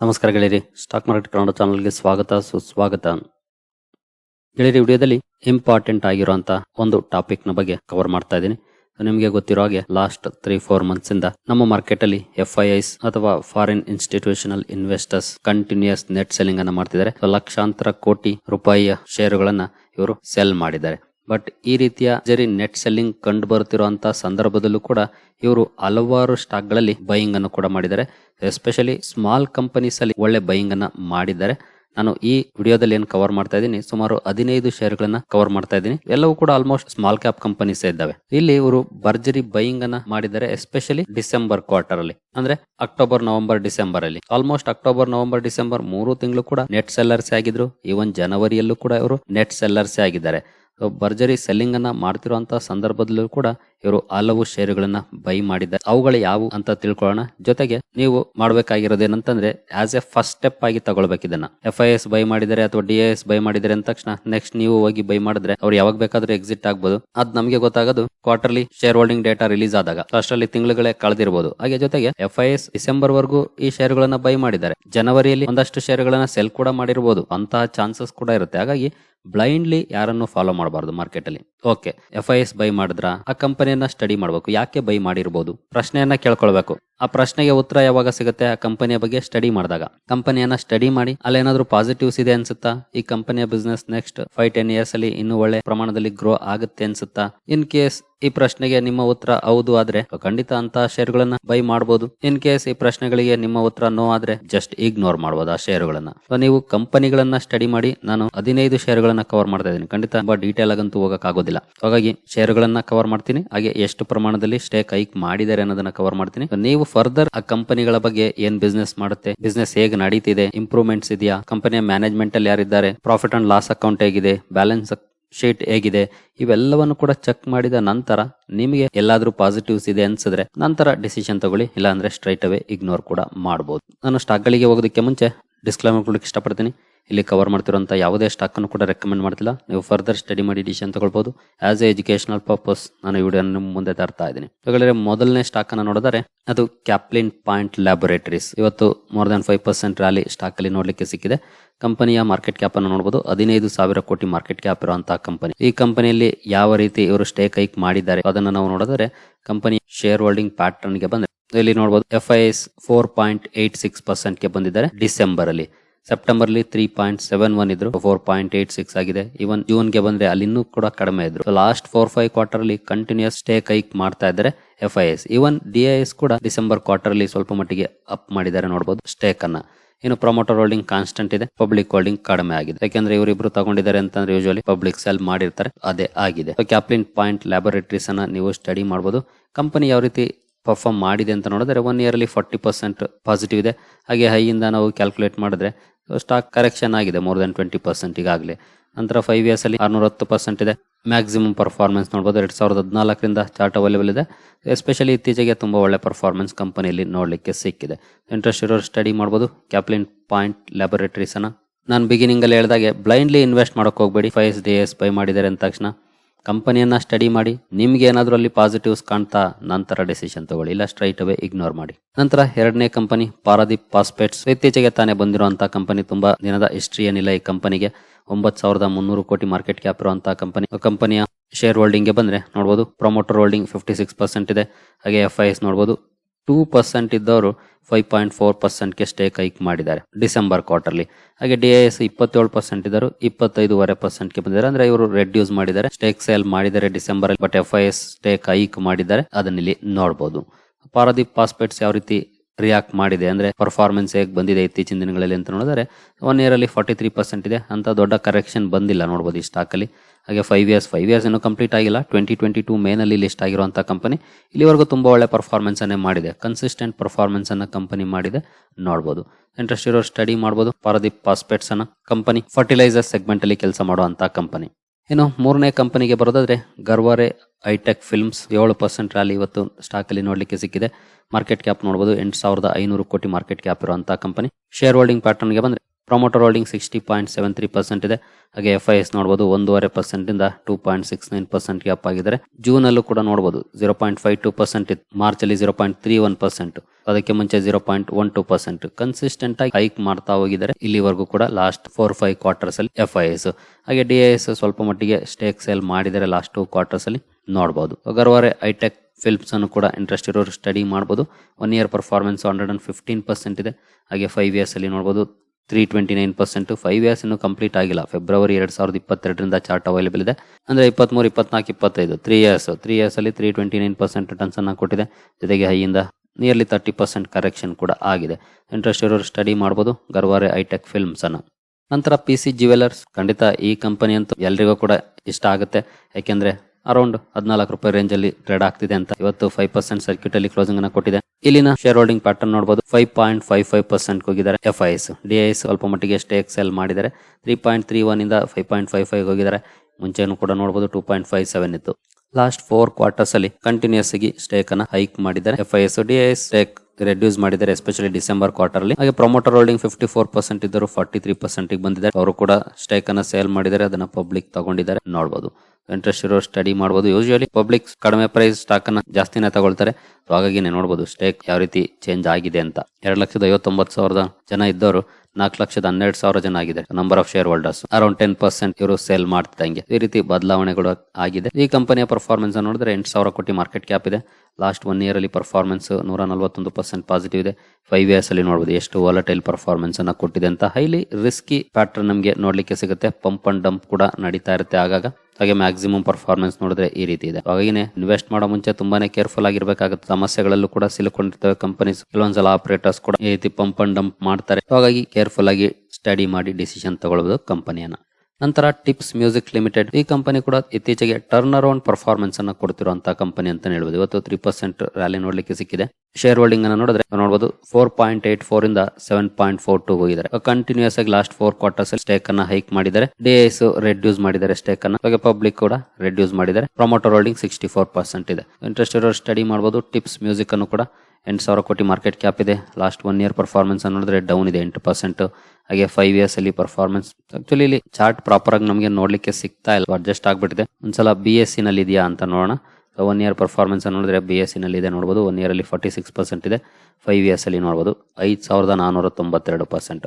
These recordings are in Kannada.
ನಮಸ್ಕಾರ ಗೆಳೆಯರಿ ಸ್ಟಾಕ್ ಮಾರ್ಕೆಟ್ ಕನ್ನಡ ಚಾನಲ್ಗೆ ಸ್ವಾಗತ, ಸುಸ್ವಾಗತ. ಗೆಳೆಯರಿ, ವಿಡಿಯೋದಲ್ಲಿ ಇಂಪಾರ್ಟೆಂಟ್ ಆಗಿರುವಂತ ಒಂದು ಟಾಪಿಕ್ನ ಬಗ್ಗೆ ಕವರ್ ಮಾಡ್ತಾ ಇದ್ದೀನಿ. ನಿಮಗೆ ಗೊತ್ತಿರೋ ಹಾಗೆ ಲಾಸ್ಟ್ ತ್ರೀ ಫೋರ್ ಮಂತ್ಸ್ ಇಂದ ನಮ್ಮ ಮಾರ್ಕೆಟ್ ಅಲ್ಲಿ ಎಫ್ ಐ ಅಥವಾ foreign institutional investors continues net selling ಅನ್ನ ಮಾಡ್ತಿದ್ದಾರೆ. ಲಕ್ಷಾಂತರ ಕೋಟಿ ರೂಪಾಯಿಯ ಷೇರುಗಳನ್ನ ಇವರು ಸೆಲ್ ಮಾಡಿದ್ದಾರೆ. ಬಟ್ ಈ ರೀತಿಯ ಜರಿ ನೆಟ್ ಸೆಲ್ಲಿಂಗ್ ಕಂಡು ಬರುತ್ತಿರುವಂತಹ ಸಂದರ್ಭದಲ್ಲೂ ಕೂಡ ಇವರು ಹಲವಾರು ಸ್ಟಾಕ್ಗಳಲ್ಲಿ ಬೈಯಿಂಗ್ ಅನ್ನು ಕೂಡ ಮಾಡಿದ್ದಾರೆ. ಎಸ್ಪೆಷಲಿ ಸ್ಮಾಲ್ ಕಂಪನೀಸ್ ಅಲ್ಲಿ ಒಳ್ಳೆ ಬೈಯಿಂಗ್ ಅನ್ನ ಮಾಡಿದ್ದಾರೆ. ನಾನು ಈ ವಿಡಿಯೋದಲ್ಲಿ ಏನು ಕವರ್ ಮಾಡ್ತಾ ಇದ್ದೀನಿ, ಸುಮಾರು ಹದಿನೈದು ಶೇರ್ಗಳನ್ನ ಕವರ್ ಮಾಡ್ತಾ ಇದ್ದೀನಿ. ಎಲ್ಲವೂ ಕೂಡ ಆಲ್ಮೋಸ್ಟ್ ಸ್ಮಾಲ್ ಕ್ಯಾಪ್ ಕಂಪನೀಸ್ ಇದ್ದಾವೆ. ಇಲ್ಲಿ ಇವರು ಭರ್ಜರಿ ಬೈಯಿಂಗ್ ಅನ್ನ ಮಾಡಿದ್ದಾರೆ ಎಸ್ಪೆಷಲಿ ಡಿಸೆಂಬರ್ ಕ್ವಾರ್ಟರ್ ಅಲ್ಲಿ. ಅಂದ್ರೆ ಅಕ್ಟೋಬರ್, ನವೆಂಬರ್, ಡಿಸೆಂಬರ್ ಅಲ್ಲಿ. ಆಲ್ಮೋಸ್ಟ್ ಅಕ್ಟೋಬರ್, ನವೆಂಬರ್, ಡಿಸೆಂಬರ್ ಮೂರು ತಿಂಗಳು ಕೂಡ ನೆಟ್ ಸೆಲ್ಲರ್ಸ್ ಆಗಿದ್ರು. ಈವನ್ ಜನವರಿಯಲ್ಲೂ ಕೂಡ ಇವರು ನೆಟ್ ಸೆಲ್ಲರ್ಸ್ ಆಗಿದ್ದಾರೆ. ಭರ್ಜರಿ ಸೆಲ್ಲಿಂಗ್ ಅನ್ನ ಮಾಡ್ತಿರುವಂತಹ ಸಂದರ್ಭದಲ್ಲೂ ಕೂಡ ಇವರು ಹಲವು ಷೇರುಗಳನ್ನ ಬೈ ಮಾಡಿದ್ದಾರೆ ಅವುಗಳು ಯಾವುವು ಅಂತ ತಿಳ್ಕೊಳ್ಳೋಣ. ಜೊತೆಗೆ ನೀವು ಮಾಡ್ಬೇಕಾಗಿರೋದೇನಂತಂದ್ರೆ ಆಸ್ ಎ ಫಸ್ಟ್ ಸ್ಟೆಪ್ ಆಗಿ ತಗೊಳ್ಬೇಕು ಇದನ್ನ ಎಫ್ ಐ ಎಸ್ ಬೈ ಮಾಡಿದರೆ ಅಥವಾ ಡಿ ಎಸ್ ಬೈ ಮಾಡಿದರೆ ಅಂದ ತಕ್ಷಣ ನೆಕ್ಸ್ಟ್ ನೀವು ಹೋಗಿ ಬೈ ಮಾಡಿದ್ರೆ ಅವ್ರು ಯಾವಾಗ ಬೇಕಾದ್ರೂ ಎಕ್ಸಿಟ್ ಆಗ್ಬೋದು. ಅದ್ ನಮಗೆ ಗೊತ್ತಾಗೋದು quarterly share holding data release ಆದಾಗ. ಅಷ್ಟರಲ್ಲಿ ತಿಂಗಳುಗಳೇ ಕಳೆದಿರಬಹುದು ಹಾಗೆ ಜೊತೆಗೆ ಎಫ್ ಐ ಎಸ್ ಡಿಸೆಂಬರ್ ವರೆಗೂ ಈ ಶೇರುಗಳನ್ನ ಬೈ ಮಾಡಿದ್ದಾರೆ. ಜನವರಿಯಲ್ಲಿ ಒಂದಷ್ಟು ಶೇರ್ಗಳನ್ನ ಸೆಲ್ ಕೂಡ ಮಾಡಿರಬಹುದು ಅಂತಹ ಚಾನ್ಸಸ್ ಕೂಡ ಇರುತ್ತೆ. ಹಾಗಾಗಿ ಬ್ಲೈಂಡ್ಲಿ ಯಾರನ್ನು ಫಾಲೋ ಮಾಡಬಾರ್ದು ಮಾರ್ಕೆಟ್ ಅಲ್ಲಿ. Okay F I S buy ಮಾಡಿದ್ರ? ಆ ಕಂಪನಿಯನ್ನ ಸ್ಟಡಿ ಮಾಡಬೇಕು. ಯಾಕೆ ಬೈ ಮಾಡಿರ್ಬೋದು? ಪ್ರಶ್ನೆಯನ್ನ ಕೇಳ್ಕೊಳ್ಬೇಕು. ಆ ಪ್ರಶ್ನೆಗೆ ಉತ್ತರ ಯಾವಾಗ ಸಿಗುತ್ತೆ ಆ ಕಂಪನಿಯ ಬಗ್ಗೆ ಸ್ಟಡಿ ಮಾಡಿದಾಗ. ಕಂಪನಿಯನ್ನ ಸ್ಟಡಿ ಮಾಡಿ, ಅಲ್ಲೇನಾದ್ರೂ ಪಾಸಿಟಿವ್ಸ್ ಇದೆ ಅನ್ಸುತ್ತಾ? ಈ ಕಂಪನಿಯ business next five ten years ಅಲ್ಲಿ ಇನ್ನೂ ಒಳ್ಳೆ ಪ್ರಮಾಣದಲ್ಲಿ ಗ್ರೋ ಆಗುತ್ತೆ ಅನ್ಸುತ್ತಾ? ಇನ್ ಕೇಸ್ ಈ ಪ್ರಶ್ನೆಗೆ ನಿಮ್ಮ ಉತ್ತರ ಹೌದು ಆದ್ರೆ, ಖಂಡಿತ ಅಂತ ಶೇರ್ಗಳನ್ನ ಬೈ ಮಾಡಬಹುದು ಇನ್ ಕೇಸ್ ಈ ಪ್ರಶ್ನೆಗಳಿಗೆ ನಿಮ್ಮ ಉತ್ತರ ನೋ ಆದ್ರೆ ಜಸ್ಟ್ ಇಗ್ನೋರ್ ಮಾಡಬಹುದು ಆ ಶೇರುಗಳನ್ನ ನೀವು ಕಂಪನಿಗಳನ್ನ ಸ್ಟಡಿ ಮಾಡಿ, ನಾನು ಹದಿನೈದು ಶೇರುಗಳನ್ನ ಕವರ್ ಮಾಡ್ತಾ ಇದ್ದೀನಿ. ಖಂಡಿತ ತುಂಬಾ ಡೀಟೇಲ್ ಆಗಂತೂ ಹೋಗಕ್ ಆಗೋದಿಲ್ಲ. ಹಾಗಾಗಿ ಶೇರುಗಳನ್ನ ಕವರ್ ಮಾಡ್ತೀನಿ. ಹಾಗೆ ಎಷ್ಟು ಪ್ರಮಾಣದಲ್ಲಿ ಸ್ಟೇಕ್ ಹೈಕ್ ಮಾಡಿದ್ದಾರೆ ಅನ್ನೋದನ್ನ ಕವರ್ ಮಾಡ್ತೀನಿ. ನೀವು ಫರ್ದರ್ ಆ ಕಂಪನಿಗಳ ಬಗ್ಗೆ ಏನ್ ಬಿಸ್ನೆಸ್ ಮಾಡುತ್ತೆ? ಬಿಸ್ನೆಸ್ ಹೇಗೆ ನಡೀತಿದೆ? ಇಂಪ್ರೂವ್ಮೆಂಟ್ಸ್ ಇದೆಯಾ? ಕಂಪನಿಯ ಮ್ಯಾನೇಜ್ಮೆಂಟ್ ಅಲ್ಲಿ ಯಾರಿದ್ದಾರೆ? ಪ್ರಾಫಿಟ್ ಅಂಡ್ ಲಾಸ್ ಅಕೌಂಟ್ ಹೇಗಿದೆ? ಬ್ಯಾಲೆನ್ಸ್ ಶೀಟ್ ಹೇಗಿದೆ? ಇವೆಲ್ಲವನ್ನು ಕೂಡ ಚೆಕ್ ಮಾಡಿದ ನಂತರ ನಿಮಗೆ ಎಲ್ಲಾದ್ರೂ ಪಾಸಿಟಿವ್ಸ್ ಇದೆ ಅನ್ಸಿದ್ರೆ ನಂತರ ಡಿಸಿಷನ್ ತಗೊಳ್ಳಿ, ಇಲ್ಲಾಂದ್ರೆ ಸ್ಟ್ರೈಟ್ ಅವೇ ಇಗ್ನೋರ್ ಕೂಡ ಮಾಡಬಹುದು ನಾನು ಸ್ಟಾಕ್ ಗಳಿಗೆ ಹೋಗೋದಕ್ಕೆ ಮುಂಚೆ ಡಿಸ್ಕ್ಲೈಮರ್ ಕೊಡಲಿಕ್ಕೆ ಇಷ್ಟಪಡ್ತೀನಿ. ಇಲ್ಲಿ ಕವರ್ ಮಾಡ್ತಿರೋಂಥ ಯಾವುದೇ ಸ್ಟಾಕ್ ಅನ್ನು ಕೂಡ ರೆಕಮೆಂಡ್ ಮಾಡ್ತಿಲ್ಲ. ನೀವು ಫರ್ದರ್ ಸ್ಟಡಿ ಮಾಡಿ ಡಿಸಿಷನ್ ತಗೊಳ್ಬೋದು. ಆಸ್ ಎ ಎಜುಕೇಷನಲ್ ಪರ್ಪಸ್ ನಾನು ಈ ವಿಡಿಯೋ ಮುಂದೆ ತರ್ತಾ ಇದ್ದೀನಿ. ಹಾಗಾದರೆ ಮೊದಲನೇ ಸ್ಟಾಕ್ ಅನ್ನು ನೋಡಿದರೆ ಅದು ಕ್ಯಾಪ್ಲಿನ್ ಪಾಯಿಂಟ್ ಲ್ಯಾಬೊರೇಟರೀಸ್ ಇವತ್ತು more than five percent rally stock ಅಲ್ಲಿ ನೋಡ್ಲಿಕ್ಕೆ ಸಿಕ್ಕಿದೆ. ಕಂಪನಿಯ ಮಾರ್ಕೆಟ್ ಕ್ಯಾಪ್ ಅನ್ನು ನೋಡಬಹುದು ಹದಿನೈದು ಸಾವಿರ ಕೋಟಿ ಮಾರ್ಕೆಟ್ ಕ್ಯಾಪ್ ಇರುವಂತಹ ಕಂಪನಿ. ಈ ಕಂಪನಿಯಲ್ಲಿ ಯಾವ ರೀತಿ ಇವರು ಸ್ಟೇಕ್ ಹೈಕ್ ಮಾಡಿದ್ದಾರೆ, ಅದನ್ನು ನಾವು ನೋಡಿದರೆ ಕಂಪನಿ ಶೇರ್ ಹೋಲ್ಡಿಂಗ್ ಪ್ಯಾಟರ್ನ್ಗೆ ಬಂದ್ರೆ ಇಲ್ಲಿ ನೋಡಬಹುದು F I S four point eight six ಪರ್ಸೆಂಟ್ಗೆ ಬಂದಿದ್ದಾರೆ ಡಿಸೆಂಬರ್ ಅಲ್ಲಿ ಸೆಪ್ಟೆಂಬರ್ ಅಲ್ಲಿ ತ್ರೀ ಪಾಯಿಂಟ್ ಸೆವೆನ್ ಒನ್ ಇದ್ರು ಫೋರ್ ಪಾಯಿಂಟ್ ಏಟ್ ಸಿಕ್ಸ್ ಆಗಿದೆ. ಇವನ್ ಜೂನ್ಗೆ ಬಂದ್ರೆ ಅಲ್ಲಿ ಇನ್ನೂ ಕೂಡ ಕಡಿಮೆ ಇದ್ರು. ಲಾಸ್ಟ್ ಫೋರ್ ಫೈವ್ ಕ್ವಾರ್ಟರ್ ಅಲ್ಲಿ ಕಂಟಿನ್ಯೂಸ್ ಸ್ಟೇಕ್ ಹೈಕ್ ಮಾಡ್ತಾ ಇದ್ದಾರೆ F I S even D I S ಕೂಡ ಡಿಸೆಂಬರ್ ಕ್ವಾರ್ಟರ್ ಅಲ್ಲಿ ಸ್ವಲ್ಪ ಮಟ್ಟಿಗೆ ಅಪ್ ಮಾಡಿದ್ದಾರೆ ನೋಡಬಹುದು ಸ್ಟೇಕ್ ಅನ್ನ ಇನ್ನು ಪ್ರಮೋಟರ್ ಹೋಲ್ಡಿಂಗ್ ಕಾನ್ಸ್ಟೆಂಟ್ ಇದೆ ಪಬ್ಲಿಕ್ ಹೋಲ್ಡಿಂಗ್ ಕಡಿಮೆ ಆಗಿದೆ. ಯಾಕಂದ್ರೆ ಇವರಿಬ್ರು ತಗೊಂಡಿದ್ದಾರೆ ಅಂತಂದ್ರೆ ಯೂಶಲಿ ಪಬ್ಲಿಕ್ ಸೆಲ್ ಮಾಡಿರ್ತಾರೆ, ಅದೇ ಆಗಿದೆ. ಕ್ಯಾಪ್ಲಿನ್ ಪಾಯಿಂಟ್ ಲ್ಯಾಬೊರೇಟರೀಸ್ ಅನ್ನ ನೀವು ಸ್ಟಡಿ ಮಾಡಬಹುದು ಕಂಪನಿ ಯಾವ ರೀತಿ ಪರ್ಫಾರ್ಮ್ ಮಾಡಿದೆ ಅಂತ ನೋಡಿದ್ರೆ ಒನ್ ಇಯರ್ ಅಲ್ಲಿ ಫಾರ್ಟಿ ಪರ್ಸೆಂಟ್ ಪಾಸಿಟಿವ್ ಇದೆ. ಹಾಗೆ ಹೈಯಿಂದ ನಾವು ಕ್ಯಾಲ್ಕುಲೇಟ್ ಮಾಡಿದ್ರೆ ಸ್ಟಾಕ್ ಕರೆಕ್ಷನ್ ಆಗಿದೆ ಮೋರ್ ದನ್ ಟ್ವೆಂಟಿ ಪರ್ಸೆಂಟ್ ಈಗಾಗಲೇ. ನಂತರ ಫೈವ್ ಇಯರ್ಸಲ್ಲಿ ಆರ್ನೂರ ಹತ್ತು ಪರ್ಸೆಂಟ್ ಇದೆ. ಮ್ಯಾಕ್ಸಿಮಮ್ ಪರ್ಫಾರ್ಮೆನ್ಸ್ ನೋಡಬಹುದು ಎರಡು ಸಾವಿರದ ಹದಿನಾಲ್ಕರಿಂದ ಚಾರ್ಟ್ ಅವೈಲೇಬಲ್ ಇದೆ. ಎಸ್ಪೆಷಲಿ ಇತ್ತೀಚೆಗೆ ತುಂಬ ಒಳ್ಳೆ ಪರ್ಫಾರ್ಮೆನ್ಸ್ ಕಂಪನಿಯಲ್ಲಿ ನೋಡಲಿಕ್ಕೆ ಸಿಕ್ಕಿದೆ. ಇಂಟ್ರೆಸ್ಟ್ ಇರೋರು ಸ್ಟಡಿ ಮಾಡಬಹುದು ಕ್ಯಾಪ್ಲಿನ್ ಪಾಯಿಂಟ್ ಲ್ಯಾಬೊರೇಟರೀಸ್ ಅನ್ನ. ನಾನು ಬಿಗಿನಿಂಗಲ್ಲಿ ಹೇಳಿದಾಗೆ ಬ್ಲೈಂಡ್ಲಿ ಇನ್ವೆಸ್ಟ್ ಮಾಡೋಕ್ಕೆ ಹೋಗ್ಬೇಡಿ. Five S D S buy ಮಾಡಿದ್ದಾರೆ ಅಂದ ತಕ್ಷಣ. ಕಂಪನಿಯನ್ನ ಸ್ಟಡಿ ಮಾಡಿ ನಿಮ್ಗೆ ಏನಾದ್ರೂ ಅಲ್ಲಿ ಪಾಸಿಟಿವ್ಸ್ ಕಾಣ್ತಾ ನಂತರ ಡಿಸಿಷನ್ ತಗೊಳ್ಳಿ, ಇಲ್ಲ ಸ್ಟ್ರೈಟ್ ಅವೇ ಇಗ್ನೋರ್ ಮಾಡಿ. ನಂತರ ಎರಡನೇ ಕಂಪನಿ, ಪಾರದೀಪ್ ಪಾಸ್ಪೇಟ್ಸ್ ಇತ್ತೀಚೆಗೆ ತಾನೇ ಬಂದಿರುವಂತಹ ಕಂಪನಿ ತುಂಬಾ ದಿನದ ಹಿಸ್ಟ್ರಿ ಏನಿಲ್ಲ ಈ ಕಂಪನಿಗೆ. ಒಂಬತ್ತು ಸಾವಿರದ ಮುನ್ನೂರು ಕೋಟಿ ಮಾರ್ಕೆಟ್ ಕ್ಯಾಪ್ ಇರುವಂತಹ ಕಂಪನಿ. ಕಂಪನಿಯ ಶೇರ್ ಹೋಲ್ಡಿಂಗ್ ಬಂದ್ರೆ ನೋಡಬಹುದು promoter holding fifty six percent ಇದೆ. ಹಾಗೆ ಎಫ್ ಐ ಎಸ್ ನೋಡಬಹುದು ಟೂ ಪರ್ಸೆಂಟ್ ಇದ್ದವರು ಫೈವ್ ಪಾಯಿಂಟ್ ಫೋರ್ ಪರ್ಸೆಂಟ್ಗೆ ಸ್ಟೇಕ್ ಹೈಕ್ ಮಾಡಿದ್ದಾರೆ ಡಿಸೆಂಬರ್ ಕ್ವಾರ್ಟರ್ಲಿ ಹಾಗೆ ಡಿ ಐ ಎಸ್ ಇಪ್ಪತ್ತೇಳು ಪರ್ಸೆಂಟ್ ಇದ್ದರು, ಇಪ್ಪತ್ತೈದೂವರೆ ಪರ್ಸೆಂಟ್ಗೆ ಬಂದಿದ್ದಾರೆ. ಅಂದ್ರೆ ಇವರು ರೆಡ್ಯೂಸ್ ಮಾಡಿದ್ದಾರೆ ಸ್ಟೇಕ್ ಸೇಲ್ ಮಾಡಿದ್ದಾರೆ December but F I S stake hike ಮಾಡಿದ್ದಾರೆ. ಅದನ್ನ ಇಲ್ಲಿ ನೋಡಬಹುದು ಪಾರದೀಪ್ ಪಾಸ್ಪೇಟ್ಸ್ ಯಾವ ರೀತಿ ರಿಯಾಕ್ಟ್ ಮಾಡಿದೆ ಅಂದ್ರೆ ಪರ್ಫಾರ್ಮೆನ್ಸ್ ಹೇಗೆ ಬಂದಿದೆ ಇತ್ತೀಚಿನ ದಿನಗಳಲ್ಲಿ ಅಂತ ನೋಡಿದರೆ ಒನ್ ಇಯರ್ ಅಲ್ಲಿ ಫಾರ್ಟಿ ತ್ರೀ ಪರ್ಸೆಂಟ್ ಇದೆ. ಅಂತ ದೊಡ್ಡ ಕರೆಕ್ಷನ್ ಬಂದಿಲ್ಲ ನೋಡಬಹುದು ಈ ಸ್ಟಾಕ್ ಅಲ್ಲಿ. ಹಾಗೆ ಫೈವ್ ಇಯರ್ಸ್ ಫೈವ್ ಇಯರ್ಸ್ ಇನ್ನೂ ಕಂಪ್ಲೀಟ್ ಆಗಿಲ್ಲ. ಟ್ವೆಂಟಿ ಟ್ವೆಂಟಿ ಟೂ ಮೇನಲ್ಲಿ ಲಿಸ್ಟ್ ಆಗಿರುವಂಥ ಕಂಪನಿ ಇಲ್ಲಿವರೆಗೂ ತುಂಬಾ ಒಳ್ಳೆ ಪರ್ಫಾರ್ಮೆನ್ಸ್ ಅನ್ನೇ ಮಾಡಿದೆ. ಕನ್ಸಿಸ್ಟೆಂಟ್ ಪರ್ಫಾರ್ಮೆನ್ಸ್ ಅನ್ನ ಕಂಪನಿ ಮಾಡಿದೆ. ನೋಡ್ಬೋದು. ಇಂಟ್ರೆಸ್ಟ್ ಇರೋರು ಸ್ಟಡಿ ಮಾಡಬಹುದು ಪಾರದೀಪ್ ಪಾಸ್ಪೆಟ್ಸ್ ಅನ್ನ ಕಂಪನಿ ಫರ್ಟಿಲೈಸರ್ ಸೆಗ್ಮೆಂಟ್ ಅಲ್ಲಿ ಕೆಲಸ ಮಾಡುವಂತಹ ಕಂಪನಿ ಇನ್ನು ಮೂರನೇ ಕಂಪನಿಗೆ ಬರೋದಾದ್ರೆ ಗರ್ವಾರೆ ಐಟೆಕ್ ಫಿಲ್ಮ್ಸ್ ಏಳು ಪರ್ಸೆಂಟ್ ರ್ಯಾಲಿ ಇವತ್ತು ಸ್ಟಾಕ್ ಅಲ್ಲಿ ನೋಡ್ಲಿಕ್ಕೆ ಸಿಕ್ಕಿದೆ. ಮಾರ್ಕೆಟ್ ಕ್ಯಾಪ್ ನೋಡಬಹುದು ಎಂಟು ಸಾವಿರದ ಐನೂರು ಕೋಟಿ ಮಾರ್ಕೆಟ್ ಕ್ಯಾಪ್ ಇರುವಂತಹ ಕಂಪನಿ ಶೇರ್ ಹೋಲ್ಡಿಂಗ್ ಪ್ಯಾಟರ್ನ್ಗೆ ಬಂದ್ರೆ promoter holding sixty point seven three percent ಇದೆ. ಹಾಗೆ ಎಫ್ ಐ ಎಸ್ ನೋಡಬಹುದು ಒಂದೂವರೆ ಪರ್ಸೆಂಟ್ ಇಂದ two point six nine percent gap ಆಗಿದ್ದಾರೆ. ಜೂನ್ ಅಲ್ಲೂ ಕೂಡ ನೋಡಬಹುದು zero point five two percent ಇತ್ತು. ಮಾರ್ಚ್ ಅಲ್ಲಿ zero point three one percent ಅದಕ್ಕೆ ಮುಂಚೆ zero point one two percent consistent ಆಗಿ ಹೈಕ್ ಮಾಡ್ತಾ ಹೋಗಿದ್ದಾರೆ. ಇಲ್ಲಿವರೆಗೂ ಕೂಡ ಲಾಸ್ಟ್ ಫೋರ್ ಫೈವ್ ಕ್ವಾರ್ಟರ್ಸ್ ಅಲ್ಲಿ ಎಫ್ ಐ ಎಸ್ ಹಾಗೆ ಡಿ ಐ ಎಸ್ ಸ್ವಲ್ಪ ಮಟ್ಟಿಗೆ ಸ್ಟೇಕ್ ಸೇಲ್ ಮಾಡಿದರೆ ಲಾಸ್ಟ್ ಟೂ ಕ್ವಾರ್ಟರ್ಸ್ ಅಲ್ಲಿ. ನೋಡಬಹುದು ಅಗರ್ವಾರೆ ಐಟೆಕ್ ಫಿಲ್ಮ್ಸ್ ಅನ್ನು ಕೂಡ ಇಂಟ್ರೆಸ್ಟ್ ಇರೋರು ಸ್ಟಡಿ ಮಾಡಬಹುದು one year performance hundred and fifteen percent ಇದೆ. ಹಾಗೆ ಫೈವ್ ಇಯರ್ಸ್ ಅಲ್ಲಿ ನೋಡಬಹುದು three twenty nine percent five years ಇನ್ನು ಕಂಪ್ಲೀಟ್ ಆಗಿಲ್ಲ. ಫೆಬ್ರವರಿ ಎರಡು ಸಾವಿರದ ಇಪ್ಪತ್ತೆರಡರಿಂದ ಚಾರ್ಟ್ ಅವೈಲೇಬಲ್ ಇದೆ. ಅಂದ್ರೆ ಇಪ್ಪತ್ಮೂರು, ಇಪ್ಪತ್ನಾಲ್ಕು, ಇಪ್ಪತ್ತೈದು ತ್ರೀ ಇಯರ್ಸ್ ತ್ರೀ ಇಯರ್ಸ್ ಅಲ್ಲಿ ತ್ರೀ ಟ್ವೆಂಟಿ ನೈನ್ ಪರ್ಸೆಂಟ್ ರಿಟರ್ನ್ಸನ್ನು ಕೊಟ್ಟಿದೆ. ಜೊತೆಗೆ ಹೈಯಿಂದ ನಿಯರ್ಲಿ ತರ್ಟಿ ಪರ್ಸೆಂಟ್ ಕರೆಕ್ಷನ್ ಕೂಡ ಆಗಿದೆ. ಇಂಟ್ರೆಸ್ಟ್ ಇರೋರು ಸ್ಟಡಿ ಮಾಡಬಹುದು ಗರ್ವಾರೆ ಐಟೆಕ್ ಫಿಲ್ಮ್ಸ್ ಅನ್ನು. ನಂತರ ಪಿ ಸಿ ಜ್ಯುವೆಲರ್ಸ್ ಖಂಡಿತ ಈ ಕಂಪನಿ ಅಂತೂ ಎಲ್ರಿಗೂ ಕೂಡ ಇಷ್ಟ ಆಗುತ್ತೆ. ಯಾಕೆಂದ್ರೆ ಅರೌಂಡ್ ಹದಿನಾಲ್ಕು ರೂಪಾಯಿ ರೇಂಜ್ ಅಲ್ಲಿ ಟ್ರೇಡ್ ಆಗ್ತಿದೆ ಅಂತ ಇವತ್ತು ಫೈವ್ ಪರ್ಸೆಂಟ್ ಸರ್ಕ್ಯೂಟ್ ಅಲ್ಲಿ ಕ್ಲೋಸಿಂಗ್ ಅನ್ನ ಕೊಟ್ಟಿದೆ. ಇಲ್ಲಿನ ಶೇರ್ ಹೋಲ್ಡಿಂಗ್ ಪ್ಯಾಟರ್ನ್ ನೋಡಬಹುದು five point five five percent ಹೋಗಿದ್ದಾರೆ F I S D I S ಸ್ವಲ್ಪ ಮಟ್ಟಿಗೆ ಸ್ಟೇಕ್ ಸೆಲ್ ಮಾಡಿದ್ದಾರೆ ತ್ರೀ ಪಾಯಿಂಟ್ ತ್ರೀ ಒನ್ ಇಂದ ಫೈವ್ ಪಾಯಿಂಟ್ ಫೈವ್ ಫೈವ್ ಹೋಗಿದ್ದಾರೆ. ಮುಂಚೆನೂ ಕೂಡ ನೋಡಬಹುದು ಟೂ ಪಾಯಿಂಟ್ ಫೈವ್ ಸೆವೆನ್ ಇತ್ತು. ಲಾಸ್ಟ್ ಫೋರ್ ಕ್ವಾರ್ಟರ್ಸ್ ಅಲ್ಲಿ ಕಂಟಿನ್ಯೂಸ್ ಆಗಿ ಸ್ಟೇಕ್ ಅನ್ನ ಹೈಕ್ ಮಾಡಿದ್ದಾರೆ F I S D I stake reduce ಮಾಡಿದ್ದಾರೆ ಎಸ್ಪೆಷಲಿ ಡಿಸೆಂಬರ್ ಕ್ವಾರ್ಟರ್ ಅಲ್ಲಿ ಹಾಗೆ promoter holding fifty four percent ಇದ್ದರು ಫಾರ್ಟಿ ತ್ರೀ ಪರ್ಸೆಂಟ್ ಬಂದಿದ್ದಾರೆ. ಅವರು ಕೂಡ ಸ್ಟೇಕ್ ಅನ್ನ ಸೇಲ್ ಮಾಡಿದ್ದಾರೆ, ಅದನ್ನ ಪಬ್ಲಿಕ್ ತಗೊಂಡಿದ್ದಾರೆ ನೋಡಬಹುದು ಇಂಟ್ರೆಸ್ಟ್ ಇರೋ ಸ್ಟಡಿ ಮಾಡಬಹುದು ಯೂಶಲಿ ಪಬ್ಲಿಕ್ ಕಡಿಮೆ ಪ್ರೈಸ್ ಸ್ಟಾಕ್ ಅನ್ನ ಜಾಸ್ತಿನೇ ತಗೊಳ್ತಾರೆ. ಹಾಗಾಗಿ ನೋಡಬಹುದು ಸ್ಟೇಕ್ ಯಾವ ರೀತಿ ಚೇಂಜ್ ಆಗಿದೆ ಅಂತ. ಎರಡು ಲಕ್ಷದ ಐವತ್ತೊಂಬತ್ತು ಸಾವಿರದ ಜನ ಇದ್ದವರು ನಾಲ್ಕು ಲಕ್ಷದ ಹನ್ನೆರಡು ಸಾವಿರ ಜನ ಆಗಿದೆ. Number of share holders around ten percent ಇವರು ಸೇಲ್ ಮಾಡ್ತಿದ್ದಂಗೆ. ಈ ರೀತಿ ಬದಲಾವಣೆಗಳು ಆಗಿದೆ. ಈ ಕಂಪನಿಯ ಪರ್ಫಾರ್ಮೆನ್ಸ್ ನೋಡಿದ್ರೆ ಎಂಟು ಸಾವಿರ ಕೋಟಿ ಮಾರ್ಕೆಟ್ ಕ್ಯಾಪ್ ಇದೆ. ಲಾಸ್ಟ್ ಒನ್ ಇಯರ್ ಅಲ್ಲಿ ಪರ್ಫಾರ್ಮೆನ್ಸ್ ನೂರ ನಲವತ್ತೊಂದು ಪರ್ಸೆಂಟ್ ಪಾಸಿಟಿವ್ ಇದೆ. ಫೈವ್ ಇಯರ್ಸ್ ಅಲ್ಲಿ ನೋಡಬಹುದು ಎಷ್ಟು ವಾಲಟೈಲ್ ಪರ್ಫಾರ್ಮೆನ್ಸ್ ಅನ್ನ ಕೊಟ್ಟಿದೆ ಅಂತ. ಹೈಲಿ ರಿಸ್ಕಿ ಪ್ಯಾಟರ್ನ್ ನಮಗೆ ನೋಡ್ಲಿಕ್ಕೆ ಸಿಗುತ್ತೆ. ಪಂಪ್ ಅಂಡ್ ಡಂಪ್ ಕೂಡ ನಡೀತಾ ಇರುತ್ತೆ ಆಗಾಗ. ಹಾಗೆ ಮ್ಯಾಕ್ಸಿಮಮ್ ಪರ್ಫಾರ್ಮೆನ್ಸ್ ನೋಡಿದ್ರೆ ಈ ರೀತಿ ಇದೆ. ಹಾಗಾಗಿನೇ ಇನ್ವೆಸ್ಟ್ ಮಾಡೋ ಮುಂಚೆ ತುಂಬಾನೇ ಕೇರ್ಫುಲ್ ಆಗಿರ್ಬೇಕಾಗುತ್ತೆ. ಸಮಸ್ಯೆಗಳಲ್ಲೂ ಕೂಡ ಸಿಲುಕೊಂಡಿರ್ತವೆ ಕಂಪನೀಸ್ ಕೆಲವೊಂದ್ಸಲ ಆಪರೇಟರ್ಸ್ ಕೂಡ ಈ ರೀತಿ ಪಂಪ್ ಅಂಡ್ ಡಂಪ್ ಮಾಡ್ತಾರೆ. ಹಾಗಾಗಿ ಕೇರ್ಫುಲ್ ಆಗಿ ಸ್ಟಡಿ ಮಾಡಿ ಡಿಸಿಷನ್ ತಗೊಳ್ಬಹುದು ಕಂಪನಿಯನ್ನ ನಂತರ ಟಿಪ್ಸ್ ಮ್ಯೂಸಿಕ್ ಲಿಮಿಟೆಡ್. ಈ ಕಂಪನಿ ಕೂಡ ಇತ್ತೀಚೆಗೆ ಟರ್ನ್ ಅರೌಂಡ್ ಪರ್ಫಾರ್ಮೆನ್ಸ್ ಅನ್ನು ಕೊಡ್ತಿರುವಂತಹ ಕಂಪನಿ ಅಂತ ಹೇಳ್ಬೋದು. ಇವತ್ತು ತ್ರೀ ಪರ್ಸೆಂಟ್ ರ್ಯಾಲಿ ನೋಡ್ಲಿಕ್ಕೆ ಸಿಕ್ಕಿದೆ. ಶೇರ್ ಹೋಲ್ಡಿಂಗ್ ಅನ್ನು ನೋಡಿದ್ರೆ ನೋಡಬಹುದು ಫೋರ್ ಪಾಯಿಂಟ್ ಏಟ್ ಫೋರ್ ಇಂದ ಸೆವೆನ್ ಪಾಯಿಂಟ್ ಫೋರ್ ಟು ಹೋಗಿದ್ದಾರೆ. ಕಂಟಿನ್ಯೂಸ್ ಆಗಿ ಲಾಸ್ಟ್ ಫೋರ್ ಕ್ವಾರ್ಟರ್ಸ್ ಸ್ಟೇಕ್ ಅನ್ನ ಹೈಕ್ ಮಾಡಿದ್ದಾರೆ. ಡಿಎಸ್ ರೆಡ್ಯೂಸ್ ಮಾಡಿದ್ದಾರೆ ಸ್ಟೇಕ್ ಅನ್ನ. ಹಾಗೆ ಪಬ್ಲಿಕ್ ಕೂಡ ರೆಡ್ಯೂಸ್ ಮಾಡಿದ್ದಾರೆ. Promoter holding sixty four percent ಇದೆ. ಇಂಟ್ರೆಸ್ಟ್ ಇರೋರು ಸ್ಟಡಿ ಮಾಡಬಹುದು ಟಿಪ್ಸ್ ಮ್ಯೂಸಿಕ್ ಅನ್ನು ಕೂಡ ಎಂಟು ಸಾವಿರ ಕೋಟಿ ಮಾರ್ಕೆಟ್ ಕ್ಯಾಪ್ ಇದೆ. ಲಾಸ್ಟ್ ಒನ್ ಇಯರ್ ಪರ್ಫಾರ್ಮೆನ್ಸ್ ನೋಡಿದ್ರೆ ಡೌನ್ ಇದೆ, ಎಂಟು ಪರ್ಸೆಂಟ್ ಹಾಗೆ ಫೈವ್ ಇಯರ್ಸ್ ಅಲ್ಲಿ ಪರ್ಫಾರ್ಮೆನ್ಸ್ ಆಕ್ಚುಲಿ ಇಲ್ಲಿ ಚಾರ್ಟ್ ಪ್ರಾಪರ್ ಆಗಿ ನಮಗೆ ನೋಡ್ಲಿಕ್ಕೆ ಸಿಗ್ತಾ ಇಲ್ಲ ಅಡ್ಜಸ್ಟ್ ಆಗ್ಬಿಟ್ಟಿದೆ. ಒಂದ್ಸಲ ಬಿ ಎಸ್ ಸಿ ನಲ್ಲಿ ಇದೆಯಾ ಅಂತ ನೋಡೋಣ. ಒನ್ ಇಯರ್ ಪರ್ಫಾರ್ಮೆನ್ಸ್ ನೋಡಿದ್ರೆ ಬಿ ಎಸ್ ಸಿನಲ್ಲಿ ಇದೆ ನೋಡ್ಬೋದು. ಒನ್ ಇಯರಲ್ಲಿ ಫಾರ್ಟಿ ಸಿಕ್ಸ್ ಪರ್ಸೆಂಟ್ ಇದೆ. ಫೈವ್ ಇಯರ್ಸ್ ಅಲ್ಲಿ ನೋಡಬಹುದು ಐದು ಸಾವಿರದ ನಾನ್ನೂರ ತೊಂಬತ್ತೆರಡು ಪರ್ಸೆಂಟ್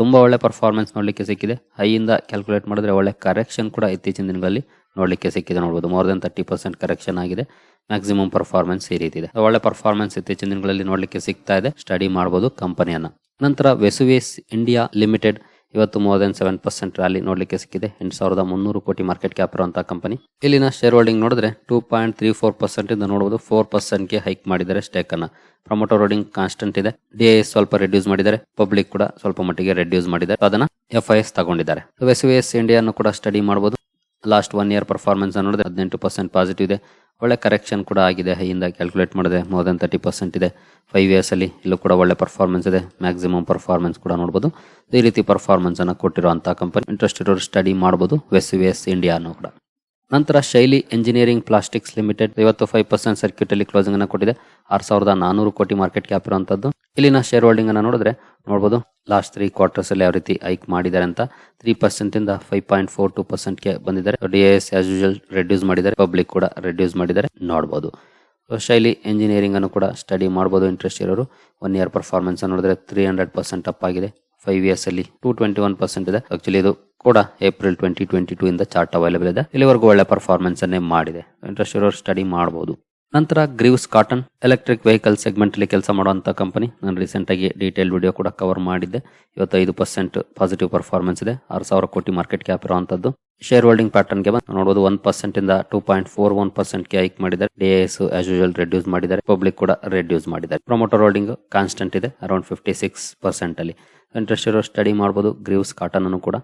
ತುಂಬ ಒಳ್ಳೆ ಪರ್ಫಾರ್ಮೆನ್ಸ್ ನೋಡಲಿಕ್ಕೆ ಸಿಕ್ಕಿದೆ. ಹೈಯಿಂದ ಕ್ಯಾಲ್ಕುಲೇಟ್ ಮಾಡಿದ್ರೆ ಒಳ್ಳೆ ಕರೆಕ್ಷನ್ ಕೂಡ ಇತ್ತೀಚಿನ ದಿನಗಳಲ್ಲಿ ನೋಡಲಿಕ್ಕೆ ಸಿಕ್ಕಿದೆ ನೋಡ್ಬೋದು. More than thirty percent correction ಆಗಿದೆ. ಮ್ಯಾಕ್ಸಿಮಮ್ ಪರ್ಫಾರ್ಮೆನ್ಸ್ ಈ ರೀತಿ ಇದೆ. ಒಳ್ಳೆ ಪರ್ಫಾರ್ಮೆನ್ಸ್ ಇತ್ತೀಚಿನ ದಿನಗಳಲ್ಲಿ ನೋಡಲಿಕ್ಕೆ ಸಿಗ್ತಾ ಇದೆ. ಸ್ಟಡಿ ಮಾಡ್ಬೋದು ಕಂಪನಿಯನ್ನು ನಂತರ ವೆಸುವೇಸ್ ಇಂಡಿಯಾ ಲಿಮಿಟೆಡ್ ಇವತ್ತು more than seven percent rally ನೋಡಲಿಕ್ಕೆ ಸಿಕ್ಕಿದೆ. ಎಂಟು ಸಾವಿರದ ಮುನ್ನೂರು ಕೋಟಿ ಮಾರ್ಕೆಟ್ ಕ್ಯಾಪ್ ಇರುವಂತಹ ಕಂಪನಿ ಇಲ್ಲಿನ ಶೇರ್ ಹೋಲ್ಡಿಂಗ್ ನೋಡಿದ್ರೆ two point three four percent ಇಂದ ನೋಡಬಹುದು ಫೋರ್ ಪರ್ಸೆಂಟ್ಗೆ ಹೈಕ್ ಮಾಡಿದ್ದಾರೆ ಸ್ಟೇಕ್ ಅನ್ನ. ಪ್ರಮೋಟರ್ ಹೋಲ್ಡಿಂಗ್ ಕಾನ್ಸ್ಟೆಂಟ್ ಇದೆ. ಡಿಎಸ್ ಸ್ವಲ್ಪ ರೆಡ್ಯೂಸ್ ಮಾಡಿದ್ದಾರೆ. ಪಬ್ಲಿಕ್ ಕೂಡ ಸ್ವಲ್ಪ ಮಟ್ಟಿಗೆ ರೆಡ್ಯೂಸ್ ಮಾಡಿದ್ದಾರೆ. ಅದನ್ನ ಎಫ್ ಐ ಎಸ್ ತಗೊಂಡಿದ್ದಾರೆ. ಎಸ್ ಇಂಡಿಯಾ ಕೂಡ ಸ್ಟಡಿ ಮಾಡಬಹುದು ಲಾಸ್ಟ್ ಒನ್ ಇಯರ್ ಪರ್ಫಾರ್ಮೆನ್ಸ್ ನೋಡಿದ್ರೆ ಹದಿನೆಂಟು ಪರ್ಸೆಂಟ್ ಪಾಸಿಟಿವ್ ಇದೆ. ಒಳ್ಳೆ ಕರೆಕ್ಷನ್ ಕೂಡ ಆಗಿದೆ. ಹೈಯಿಂದ ಕ್ಯಾಲ್ಕುಲೇಟ್ ಮಾಡಿದೆ ಮೋರ್ ದೆನ್ ತರ್ಟಿ ಪರ್ಸೆಂಟ್ ಇದೆ. ಫೈವ್ ಇಯರ್ಸ್ ಅಲ್ಲಿ ಇಲ್ಲೂ ಕೂಡ ಒಳ್ಳೆ ಪರ್ಫಾರ್ಮೆನ್ಸ್ ಇದೆ. ಮ್ಯಾಕ್ಸಿಮಮ್ ಪರ್ಫಾರ್ಮೆನ್ಸ್ ಕೂಡ ನೋಡಬಹುದು ಈ ರೀತಿ ಪರ್ಫಾರ್ಮೆನ್ಸ್ ಅನ್ನ ಕೊಟ್ಟಿರುವಂತಹ ಕಂಪನಿ ಇಂಟ್ರೆಸ್ಟ್ ಇರೋರು ಸ್ಟಡಿ ಮಾಡಬಹುದು ವೆಸ್ ವಿ ಎಸ್ ಇಂಡಿಯಾ ಅನ್ನೋ ಕೂಡ. ನಂತರ ಶೈಲಿ ಎಂಜಿನಿಯರಿಂಗ್ ಪ್ಲಾಸ್ಟಿಕ್ಸ್ ಲಿಮಿಟೆಡ್ ಇವತ್ತು ಫೈವ್ ಪರ್ಸೆಂಟ್ ಸರ್ಕ್ಯೂಟ್ ಅಲ್ಲಿ ಕ್ಲೋಸಿಂಗ್ ಅನ್ನ ಕೊಟ್ಟಿದೆ. ಆರ್ ಸಾವಿರದ ನಾನೂರು ಕೋಟಿ ಮಾರ್ಕೆಟ್ ಕ್ಯಾಪ್ ಇರುವಂತದ್ದು. ಇಲ್ಲಿನ ಶೇರ್ ಹೋಲ್ಡಿಂಗ್ ಅನ್ನ ನೋಡಿದ್ರೆ ನೋಡಬಹುದು ಲಾಸ್ಟ್ ತ್ರೀ ಕ್ವಾರ್ಟರ್ಸ್ ಅಲ್ಲಿ ಯಾವ ರೀತಿ ಹೈಕ್ ಮಾಡಿದ್ದಾರೆ ಅಂತ. ತ್ರೀ ಪರ್ಸೆಂಟ್ ಇಂದ ಫೈವ್ ಪಾಯಿಂಟ್ ಫೋರ್ ಟು ಪರ್ಸೆಂಟ್ಗೆ ಬಂದಿದ್ದಾರೆ. D S as usual reduce ಮಾಡಿದ್ದಾರೆ. ಪಬ್ಲಿಕ್ ಕೂಡ ರೆಡ್ಯೂಸ್ ಮಾಡಿದ್ದಾರೆ. ನೋಡಬಹುದು ಶೈಲಿ ಎಂಜಿನಿಯರಿಂಗ್ ಅನ್ನು ಕೂಡ ಸ್ಟಡಿ ಮಾಡಬಹುದು ಇಂಟ್ರೆಸ್ಟ್ ಇರೋರು. ಒನ್ ಇಯರ್ ಪರ್ಫಾರ್ಮೆನ್ಸ್ ನೋಡಿದ್ರೆ ತ್ರೀ ಹಂಡ್ರೆಡ್ ಪರ್ಸೆಂಟ್ ಅಪ್ ಆಗಿದೆ. ಫೈವ್ ಇಯರ್ಸ್ ಅಲ್ಲಿ ಟೂ ಟ್ವೆಂಟಿ ಒನ್ ಪರ್ಸೆಂಟ್ ಇದೆ. ಆಕ್ಚುಲಿ ಇದು ಕೂಡ ಏಪ್ರಿಲ್ ಟ್ವೆಂಟಿ ಟ್ವೆಂಟಿ ಟೂ ಇಂದ ಚಾರ್ಟ್ ಅವೈಲೇಬಲ್ ಇದೆ. ಇಲ್ಲಿವರೆಗೂ ಒಳ್ಳೆ ಪರ್ಫಾರ್ಮೆನ್ಸ್ ಅನ್ನೇ ಮಾಡಿದೆ. ಇಂಟ್ರೆಸ್ಟ್ ಇರೋರು ಸ್ಟಡಿ ಮಾಡಬಹುದು ನಂತರ Greaves Cotton electric vehicle segment ಅಲ್ಲಿ ಕೆಲಸ ಮಾಡುವಂತ ಕಂಪನಿ ನಾನು ರೀಸೆಂಟ್ ಆಗಿ ಡೀಟೇಲ್ ವಿಡಿಯೋ ಕೂಡ ಕವರ್ ಮಾಡಿದ್ದೆ. ಇವತ್ತೈದು ಪರ್ಸೆಂಟ್ ಪಾಸಿಟಿವ್ ಪರ್ಫಾರ್ಮೆನ್ಸ್ ಇದೆ. ಆರು ಸಾವಿರ ಕೋಟಿ ಮಾರ್ಕೆಟ್ ಕ್ಯಾಪ್ ಇರುವಂತದ್ದು. ಶೇರ್ ಹೋಲ್ಡಿಂಗ್ ಪ್ಯಾಟರ್ನ್ಗೆ ನೋಡಬಹುದು ಒನ್ ಪರ್ಸೆಂಟ್ ಇಂದ ಟೂ ಪಾಯಿಂಟ್ ಫೋರ್ ಒನ್ ಪರ್ಸೆಂಟ್ಗೆ ಹೈಕ್ ಮಾಡಿದ್ದಾರೆ. ಡಿಎಸ್ ಆಸ್ ಯೂಶಲ್ ರೆಡ್ಯೂಸ್ ಮಾಡಿದ್ದಾರೆ. ಪಬ್ಲಿಕ್ ಕೂಡ ರೆಡ್ಯೂಸ್ ಮಾಡಿದ್ದಾರೆ. ಪ್ರೊಮೋಟರ್ ಹೋಲ್ಡಿಂಗ್ ಕಾನ್ಸ್ಟೆಂಟ್ ಇದೆ ಅರೌಂಡ್ ಫಿಫ್ಟಿ ಸಿಕ್ಸ್ ಪರ್ಸೆಂಟ್ ಅಲ್ಲಿ. ಇಂಟ್ರೆಸ್ಟ್ ಇರೋ ಸ್ಟಡಿ ಮಾಡ್ಬೋದು ಗ್ರೀವ್ಸ್ ಕಾಟನ್ ಅನ್ನು ಕೂಡ.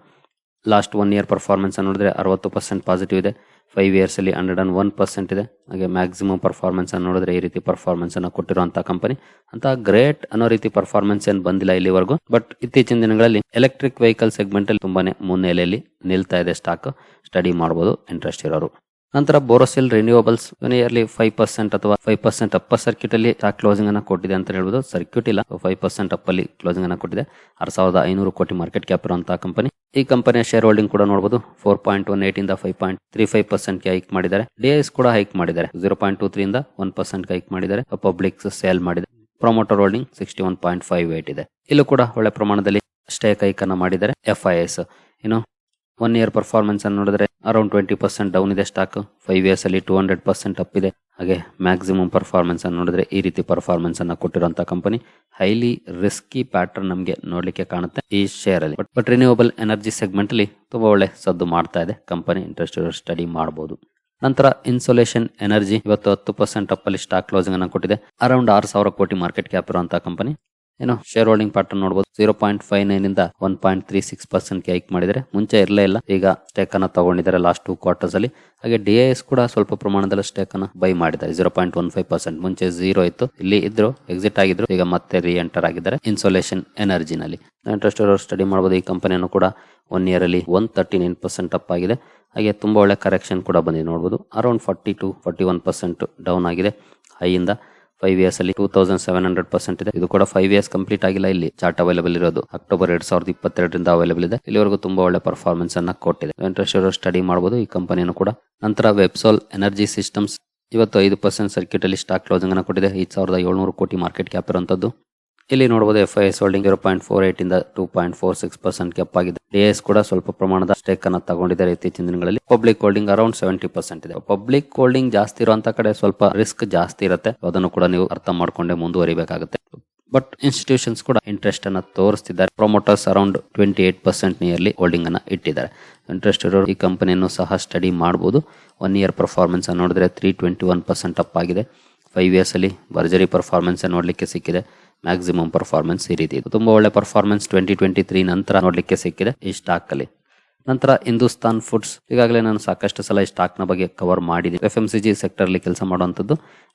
ಲಾಸ್ಟ್ ಒನ್ ಇಯರ್ ಪರ್ಫಾರ್ಮೆನ್ಸ್ ನೋಡಿದ್ರೆ ಅರವತ್ತು ಪರ್ಸೆಂಟ್ ಪಾಸಿಟಿವ್ ಇದೆ. ಫೈವ್ ಇಯರ್ಸ್ ಅಲ್ಲಿ ಹಂಡ್ರೆಡ್ ಅಂಡ್ ಒನ್ ಪರ್ಸೆಂಟ್ ಇದೆ. ಹಾಗೆ ಮ್ಯಾಕ್ಸಿಮಮ್ ಪರ್ಫಾರ್ಮೆನ್ಸ್ ನೋಡಿದ್ರೆ ಈ ರೀತಿ ಪರ್ಫಾರ್ಮೆನ್ಸ್ ಅನ್ನು ಕೊಟ್ಟಿರುವಂತಹ ಕಂಪನಿ ಅಂತ ಗ್ರೇಟ್ ಅನ್ನೋ ರೀತಿ ಪರ್ಫಾರ್ಮೆನ್ಸ್ ಏನು ಬಂದಿಲ್ಲ ಇಲ್ಲಿವರೆಗೂ. ಬಟ್ ಇತ್ತೀಚಿನ ದಿನಗಳಲ್ಲಿ ಎಲೆಕ್ಟ್ರಿಕ್ ವೆಹಿಕಲ್ ಸೆಗ್ಮೆಂಟ್ ಅಲ್ಲಿ ತುಂಬಾನೇ ಮುನ್ನೆಲೆಯಲ್ಲಿ ನಿಲ್ತಾ ಇದೆ ಸ್ಟಾಕ್ ಸ್ಟಡಿ ಮಾಡಬಹುದು ಇಂಟ್ರೆಸ್ಟ್ ಇರೋರು. ನಂತರ Borosil renewables nearly five percent ಅಥವಾ ಫೈವ್ ಪರ್ಸೆಂಟ್ ಅಪ್ಪ ಸರ್ಕ್ಯೂಟ್ ಅಲ್ಲಿ ಕ್ಲೋಸಿಂಗ್ ಅನ್ನ ಕೊಟ್ಟಿದೆ ಅಂತ ಹೇಳ್ಬೋದು. ಸರ್ಕ್ಯೂಟ್ ಇಲ್ಲ. ಫೈವ್ ಪರ್ಸೆಂಟ್ ಅಪ್ ಅಲ್ಲಿ ಕ್ಲೋಸಿಂಗ್ ಅನ್ನ ಕೊಟ್ಟಿದೆ. ಆರ್ ಸಾವಿರದ ಐನೂರು ಕೋಟಿ ಮಾರ್ಕೆಟ್ ಕ್ಯಾಪ್ ಇರುವಂತಹ ಕಂಪನಿ ಈ ಕಂಪನಿಯ ಶೇರ್ ಹೋಲ್ಡಿಂಗ್ ಕೂಡ ನೋಡಬಹುದು ಫೋರ್ ಪಾಯಿಂಟ್ ಒನ್ ಏಟ್ ಇಂದ ಫೈವ್ ಪಾಯಿಂಟ್ ತ್ರೀ ಫೈವ್ ಪರ್ಸೆಂಟ್ಗೆ ಹೈಕ್ ಮಾಡಿದ್ದಾರೆ. ಡಿಎಸ್ ಕೂಡ ಹೈಕ್ ಮಾಡಿದ್ದಾರೆ. ಜೀರೋ ಪಾಯಿಂಟ್ ಟೂ ತ್ರೀ ಇಂದ ಒನ್ ಪರ್ಸೆಂಟ್ ಹೈಕ್ ಮಾಡಿದ್ದಾರೆ. ಪಬ್ಲಿಕ್ ಸೇಲ್ ಮಾಡಿದೆ. Promoter holding sixty one point five eight ಇದೆ. ಇಲ್ಲೂ ಕೂಡ ಒಳ್ಳೆ ಪ್ರಮಾಣದಲ್ಲಿ ಸ್ಟೇಕ್ ಹೈಕ್ ಅನ್ನ ಮಾಡಿದ್ದಾರೆ. ಎಫ್ ಐ ಎಸ್ ಇನ್ನು ಒನ್ ಇಯರ್ ಪರ್ಫಾರ್ಮೆನ್ಸ್ ಅನ್ನು ನೋಡಿದ್ರೆ ಅರೌಂಡ್ ಟ್ವೆಂಟಿ ಪರ್ಸೆಂಟ್ ಡೌನ್ ಇದೆ ಸ್ಟಾಕ್ ಫೈವ್ ಇಯರ್ಸ್ ಅಲ್ಲಿ ಟೂ ಹಂಡ್ರೆಡ್ ಪರ್ಸೆಂಟ್ ಅಪ್ ಇದೆ. ಹಾಗೆ ಮ್ಯಾಕ್ಸಿಮಮ್ ಪರ್ಫಾರ್ಮೆನ್ಸ್ ಅನ್ನು ನೋಡಿದ್ರೆ ಈ ರೀತಿ ಪರ್ಫಾರ್ಮೆನ್ಸ್ ಅನ್ನ ಕೊಟ್ಟಿರುವಂತಹ ಕಂಪನಿ ಹೈಲಿ ರಿಸ್ಕಿ ಪ್ಯಾಟರ್ನ್ ನಮಗೆ ನೋಡ್ಲಿಕ್ಕೆ ಕಾಣುತ್ತೆ ಈ ಶೇರ್ ಅಲ್ಲಿ. But but renewable energy segment ಅಲ್ಲಿ ತುಂಬಾ ಒಳ್ಳೆ ಸದ್ದು ಮಾಡ್ತಾ ಇದೆ. ಕಂಪನಿ ಇಂಟ್ರೆಸ್ಟ್ ಸ್ಟಡಿ ಮಾಡಬಹುದು ನಂತರ ಇನ್ಸೋಲೇಷನ್ ಎನರ್ಜಿ ಇವತ್ತು ಹತ್ತು ಪರ್ಸೆಂಟ್ ಅಪ್ ಅಲ್ಲಿ ಸ್ಟಾಕ್ ಕ್ಲೋಸಿಂಗ್ ಅನ್ನು ಕೊಟ್ಟಿದೆ. ಅರೌಂಡ್ ಆರು ಸಾವಿರ ಕೋಟಿ ಮಾರ್ಕೆಟ್ ಕ್ಯಾಪ್ ಇರುವಂತಹ ಕಂಪನಿ ಏನು ಶೇರ್ ಹೋಲ್ಡಿಂಗ್ ಪ್ಯಾಟರ್ನ್ ನೋಡಬಹುದು ಜೀರೋ ಪಾಯಿಂಟ್ ಫೈವ್ ನೈನ್ ಇಂದ one point three six percent hike ಮಾಡಿದರೆ ಮುಂಚೆ ಇರಲೇ ಇಲ್ಲ. ಈಗ ಸ್ಟೇಕ್ ಅನ್ನ ತಗೊಂಡಿದ್ದಾರೆ ಲಾಸ್ಟ್ ಟೂ ಕ್ವಾರ್ಟರ್ಸ್ ಅಲ್ಲಿ. ಹಾಗೆ ಡಿ ಎಸ್ ಕೂಡ ಸ್ವಲ್ಪ ಪ್ರಮಾಣದಲ್ಲಿ ಸ್ಟೇಕ್ ಅನ್ನ ಬೈ ಮಾಡಿದ್ದಾರೆ. Zero point one five percent ಮುಂಚೆ ಜೀರೋ ಇತ್ತು. ಇಲ್ಲಿ ಇದ್ರು ಎಕ್ಸಿಟ್ ಆಗಿದ್ರು. ಈಗ ಮತ್ತೆ ರೀ ಎಂಟರ್ ಆಗಿದ್ದಾರೆ ಇನ್ಸೋಲೇಷನ್ ಎನರ್ಜಿನಲ್ಲಿ ಇಂಟ್ರೆಸ್ಟ್ ಸ್ಟಡಿ ಮಾಡಬಹುದು ಈ ಕಂಪನಿಯನ್ನು ಕೂಡ ಒನ್ ಇಯರ್ ಅಲ್ಲಿ one thirty nine percent up ಆಗಿದೆ. ಹಾಗೆ ತುಂಬಾ ಒಳ್ಳೆ ಕರೆಕ್ಷನ್ ಕೂಡ ಬಂದಿದೆ ನೋಡಬಹುದು around forty to forty one percent down ಆಗಿದೆ. ಹೈಯಿಂದ ಫೈವ್ ಇಯರ್ಸ್ ಅಲ್ಲಿ two thousand seven hundred percent ಇದೆ. ಇದು ಕೂಡ ಫೈವ್ ಇಯರ್ಸ್ ಕಂಪ್ಲೀಟ್ ಆಗಿಲ್ಲ ಇಲ್ಲಿ. ಚಾರ್ಟ್ ಅವೈಲೇಬಲ್ ಇರೋದು. ಅಕ್ಟೋಬರ್ ಎರಡ್ ಸಾವಿರದ ಇಪ್ಪತ್ತೆರಡರಿಂದ ಅವೈಲೇಬಲ್ ಇದೆ. ಇಲ್ಲಿವರೆಗೂ ತುಂಬಾ ಒಳ್ಳೆ ಪರ್ಫಾರ್ಮೆನ್ಸ್ ಅನ್ನ ಕೊಟ್ಟಿದೆ. ಇಂಟ್ರೆಸ್ಟ್ ಸ್ಟಡಿ ಮಾಡಬಹುದು ಈ ಕಂಪನಿಯನ್ನು ಕೂಡ. ನಂತರ ವೆಬ್ಸೋಲ್ ಎನರ್ಜಿ ಸಿಸ್ಟಮ್ಸ್ ಇವತ್ತು ಐದು ಪರ್ಸೆಂಟ್ ಸರ್ಕ್ಯೂಟ್ ಅಲ್ಲಿ ಸ್ಟಾಕ್ ಕ್ಲೋಸಿಂಗ್ ಅನ್ನು ಕೊಟ್ಟಿದೆ. ಐದು ಸಾವಿರದ ಏಳ್ನೂರು ಕೋಟಿ ಮಾರ್ಕೆಟ್ ಕ್ಯಾಪ್ ಇರುವಂತದ್ದು. ಇಲ್ಲಿ ನೋಡಬಹುದು ಎಫ್ ಐ ಎಸ್ ಹೋಲ್ಡಿಂಗ್ ಇರೋ ಪಾಯಿಂಟ್ ಫೋರ್ ಏಟ್ ಇಂದ two point four six percent ಕೆಪ್ ಆಗಿದೆ. ಡಿಎಸ್ ಕೂಡ ಸ್ವಲ್ಪ ಪ್ರಮಾಣದ ಸ್ಟೇಕ್ ಅನ್ನ ತಗೊಂಡಿದ್ದಾರೆ ಇತ್ತೀಚಿನ ದಿನಗಳಲ್ಲಿ. Public holding around seventy percent ಇದೆ. ಪಬ್ಲಿಕ್ ಹೋಲ್ಡಿಂಗ್ ಜಾಸ್ತಿ ಇರುವಂತ ಕಡೆ ಸ್ವಲ್ಪ ರಿಸ್ಕ್ ಜಾಸ್ತಿ ಇರುತ್ತೆ. ಅದನ್ನು ಕೂಡ ನೀವು ಅರ್ಥ ಮಾಡ್ಕೊಂಡೆ ಮುಂದುವರಿಬೇಕಾಗುತ್ತೆ. ಬಟ್ ಇನ್ಸ್ಟಿಟ್ಯೂಷನ್ಸ್ ಕೂಡ ಇಂಟ್ರೆಸ್ಟ್ ಅನ್ನ ತೋರಿಸ್ತಿದ್ದಾರೆ. Promoters around twenty eight percent nearly holding ಅನ್ನ ಇಟ್ಟಿದ್ದಾರೆ. ಇಂಟ್ರೆಸ್ಟ್ ಇರೋರು ಈ ಕಂಪನಿಯನ್ನು ಸಹ ಸ್ಟಡಿ ಮಾಡಬಹುದು ಒನ್ ಇಯರ್ ಪರ್ಫಾರ್ಮೆನ್ಸ್ ನೋಡಿದ್ರೆ three twenty one percent up ಆಗಿದೆ. ಫೈವ್ ಇಯರ್ಸ್ ಅಲ್ಲಿ ಭರ್ಜರಿ ಪರ್ಫಾರ್ಮೆನ್ಸ್ ನೋಡ್ಲಿಕ್ಕೆ ಸಿಕ್ಕಿದೆ. ಮ್ಯಾಕ್ಸಿಮಮ್ ಪರ್ಫಾರ್ಮೆನ್ಸ್ ಈ ರೀತಿ ತುಂಬಾ ಒಳ್ಳೆ ಪರ್ಫಾರ್ಮೆನ್ಸ್ ಟ್ವೆಂಟಿ ಟ್ವೆಂಟಿ ತ್ರೀ ನಂತರ ನೋಡಲಿಕ್ಕೆ ಸಿಕ್ಕಿದೆ. ಈ ಸ್ಟಾಕ್ ಅಲ್ಲಿ. ನಂತರ ಹಿಂದೂಸ್ತಾನ್ ಫುಡ್ಸ್ ಈಗಾಗಲೇ ನಾನು ಸಾಕಷ್ಟು ಸಲ ಈ ಸ್ಟಾಕ್ನ ಬಗ್ಗೆ ಕವರ್ ಮಾಡಿದೆ ಎಫ್ ಎಂ ಸಿ ಜಿ ಸೆಕ್ಟರ್ಲಿ ಕೆಲಸ ಮಾಡುವಂಥದ್ದು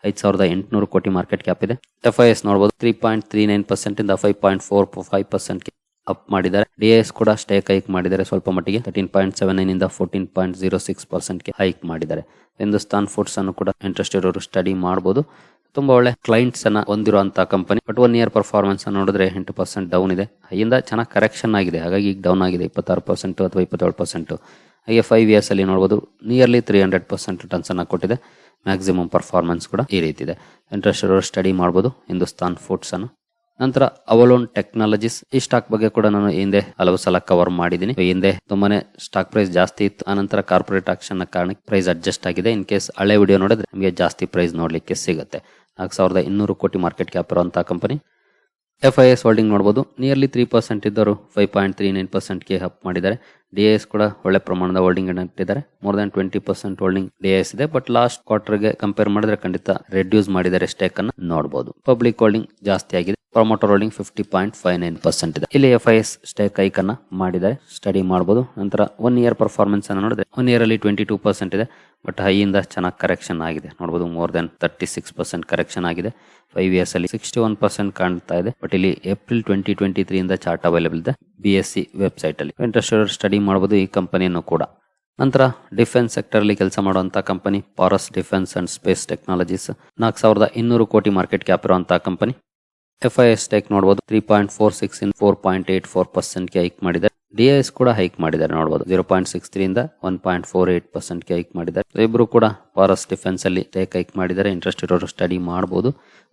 ಐದು ಸಾವಿರದ ಎಂಟುನೂರು ಕೋಟಿ ಮಾರ್ಕೆಟ್ ಕ್ಯಾಪ್ ಇದೆ. ಎಫ್ ಐ ಎಸ್ ನೋಡಬಹುದು three point three nine percent ಇಂದ five point four five percent up ಮಾಡಿದ್ದಾರೆ. ಡಿ ಎಸ್ ಕೂಡ ಸ್ಟೇಕ್ ಹೈಕ್ ಮಾಡಿದ್ದಾರೆ ಸ್ವಲ್ಪ ಮಟ್ಟಿಗೆ. ತರ್ಟೀನ್ ಪಾಯಿಂಟ್ ಸೆವೆನ್ ನೈನ್ ಇಂದ ಫೋರ್ಟೀನ್ ಪಾಯಿಂಟ್ ಜೀರೋ ಸಿಕ್ಸ್ ಪರ್ಸೆಂಟ್ಗೆ ಹೈಕ್ ಮಾಡಿದ್ದಾರೆ. ಹಿಂದೂಸ್ತಾನ್ ಫುಡ್ಸ್ ಅನ್ನು ಕೂಡ ಇಂಟ್ರೆಸ್ಟ್ ಇರೋರು ಸ್ಟಡಿ ಮಾಡಬಹುದು ತುಂಬಾ ಒಳ್ಳೆ ಕ್ಲೈಂಟ್ಸ್ ಅನ್ನ ಹೊಂದಿರುವಂತಹ company but one year performance ನೋಡಿದ್ರೆ ಎಂಟು ಪರ್ಸೆಂಟ್ ಡೌನ್ ಇದೆ. ಅಯ್ಯಿಂದ ಚೆನ್ನಾಗಿ ಕರೆಕ್ಷನ್ ಆಗಿದೆ. ಹಾಗಾಗಿ ಈಗ ಡೌನ್ ಆಗಿದೆ. ಇಪ್ಪತ್ತಾರು ಪರ್ಸೆಂಟ್ ಅಥವಾ ಇಪ್ಪತ್ತೇಳು ಪರ್ಸೆಂಟ್ ಹಾಗೆ ಫೈವ್ ಇಯರ್ಸ್ ಅಲ್ಲಿ ನೋಡಬಹುದು nearly three hundred percent returns ಅನ್ನ ಕೊಟ್ಟಿದೆ. ಮ್ಯಾಕ್ಸಿಮಮ್ ಪರ್ಫಾರ್ಮೆನ್ಸ್ ಕೂಡ ಈ ರೀತಿ ಇದೆ. ಇಂಟ್ರೆಸ್ಟ್ ಸ್ಟಡಿ ಮಾಡಬಹುದು ಹಿಂದೂಸ್ತಾನ್ ಫುಡ್ಸ್ ಅನ್ನು. ನಂತರ ಅವಲೋನ್ ಟೆಕ್ನಾಲಜೀಸ್ ಈ ಸ್ಟಾಕ್ ಬಗ್ಗೆ ಕೂಡ ನಾನು ಹಿಂದೆ ಹಲವು ಸಲ ಕವರ್ ಮಾಡಿದ್ದೀನಿ. ಹಿಂದೆ ತುಂಬಾನೇ ಸ್ಟಾಕ್ ಪ್ರೈಸ್ ಜಾಸ್ತಿ ಇತ್ತು. ಆನಂತರ ಕಾರ್ಪೊರೇಟ್ ಆಕ್ಷನ್ ಕಾರಣಕ್ಕೆ ಪ್ರೈಸ್ ಅಡ್ಜಸ್ಟ್ ಆಗಿದೆ. ಇನ್ ಕೇಸ್ ಹಳೆ ವಿಡಿಯೋ ನೋಡಿದ್ರೆ ನಿಮಗೆ ಜಾಸ್ತಿ ಪ್ರೈಸ್ ನೋಡ್ಲಿಕ್ಕೆ ಸಿಗುತ್ತೆ. ನಾಲ್ಕು ಸಾವಿರದ ಇನ್ನೂರು ಕೋಟಿ ಮಾರ್ಕೆಟ್ ಕ್ಯಾಪ್ ಇರುವಂತಹ company F I S holding ನೋಡಬಹುದು ನಿಯರ್ಲಿ ತ್ರೀ ಪರ್ಸೆಂಟ್ ಇದ್ದರು ಫೈವ್ ಪಾಯಿಂಟ್ ತ್ರೀ ನೈನ್ ಪರ್ಸೆಂಟ್ಗೆ ಅಪ್ ಮಾಡಿದ್ದಾರೆ. ಡಿ ಎಸ್ ಕೂಡ ಒಳ್ಳೆ ಪ್ರಮಾಣದ ಹೋಲ್ಡಿಂಗ್ ಇಟ್ಟಿದ್ದಾರೆ more than twenty percent holding D ಇದೆ. ಬಟ್ ಲಾಸ್ಟ್ ಕ್ವಾರ್ಟರ್ಗೆ ಕಂಪೇರ್ ಮಾಡಿದ್ರೆ ಖಂಡಿತ ರೆಡ್ಯೂಸ್ ಮಾಡಿದ್ದಾರೆ ಸ್ಟೇಕ್ ಅನ್ನು ನೋಡಬಹುದು ಪಬ್ಲಿಕ್ ಹೋಲ್ಡಿಂಗ್ ಜಾಸ್ತಿ ಆಗಿದೆ. Promoter holding fifty point five nine percent ಇದೆ. ಇಲ್ಲಿ F I S stake hike ಅನ್ನ ಮಾಡಿದ್ದಾರೆ. ಸ್ಟಡಿ ಮಾಡಬಹುದು ನಂತರ ಒನ್ ಇಯರ್ ಪರ್ಫಾರ್ಮೆನ್ಸ್ ಅನ್ನು ನೋಡಿದ್ರೆ ಒನ್ ಇಯರ್ ಅಲ್ಲಿ ಟ್ವೆಂಟಿ ಟೂ ಪರ್ಸೆಂಟ್ ಇದೆ. ಬಟ್ ಹೈಯಿಂದ ಚೆನ್ನಾಗಿ ಕರೆಕ್ಷನ್ ಆಗಿದೆ. ನೋಡಬಹುದು more than thirty six percent correction ಆಗಿದೆ. ಫೈವ್ ಇಯರ್ಸ್ ಅಲ್ಲಿ ಸಿಕ್ಸ್ಟಿ ಒನ್ ಪರ್ಸೆಂಟ್ ಕಾಣ್ತಾ ಇದೆ. ಬಟ್ ಇಲ್ಲಿ ಏಪ್ರಿಲ್ ಟ್ವೆಂಟಿ ಟ್ವೆಂಟಿ ತ್ರೀ ಇಂದ ಚಾರ್ಟ್ ಅವೈಲೇಬಲ್ ಇದೆ. ಬಿ ಎಸ್ ಸಿ ವೆಬ್ಸೈಟ್ ಅಲ್ಲಿ. ಇಂಟ್ರೆಸ್ಟ್ ಸ್ಟಡಿ ಮಾಡಬಹುದು ಈ ಕಂಪನಿಯನ್ನು ಕೂಡ. ನಂತರ ಡಿಫೆನ್ಸ್ ಸೆಕ್ಟರ್ ಅಲ್ಲಿ ಕೆಲಸ ಮಾಡುವಂಥ company Paras defence and space technologies. ನಾಲ್ಕು ಸಾವಿರದ ಇನ್ನೂರು ಕೋಟಿ ಮಾರ್ಕೆಟ್ ಕ್ಯಾಪ್ ಇರುವಂಥ company. F I S stake ನೋಡಬಹುದು ತ್ರೀ ಪಾಯಿಂಟ್ ಫೋರ್ ಸಿಕ್ಸ್ ಇನ್ ಫೋರ್ ಪಾಯಿಂಟ್ ಏಟ್ ಫೋರ್ ಪರ್ಸೆಂಟ್ಗೆ ಹೈಕ್ ಮಾಡಿದ್ದಾರೆ. ಡಿ ಎಸ್ ಕೂಡ ಹೈಕ್ ಮಾಡಿದ್ದಾರೆ ನೋಡಬಹುದು ಜೀರೋ ಪಾಯಿಂಟ್ ಸಿಕ್ಸ್ ತ್ರೀಯಿಂದ ಒನ್ ಪಾಯಿಂಟ್ ಫೋರ್ ಏಟ್ ಪರ್ಸೆಂಟ್ಗೆ ಹೈಕ್ ಮಾಡಿದ್ದಾರೆ. ಇಬ್ಬರು ಕೂಡ ಪಾರಸ್ ಡಿಫೆನ್ಸ್ ಅಲ್ಲಿ ಟೇಕ್ ಹೈಕ್ ಮಾಡಿದ್ದಾರೆ. ಇಂಟ್ರೆಸ್ಟ್ ಇರೋರು ಸ್ಟಡಿ ಮಾಡಬಹುದು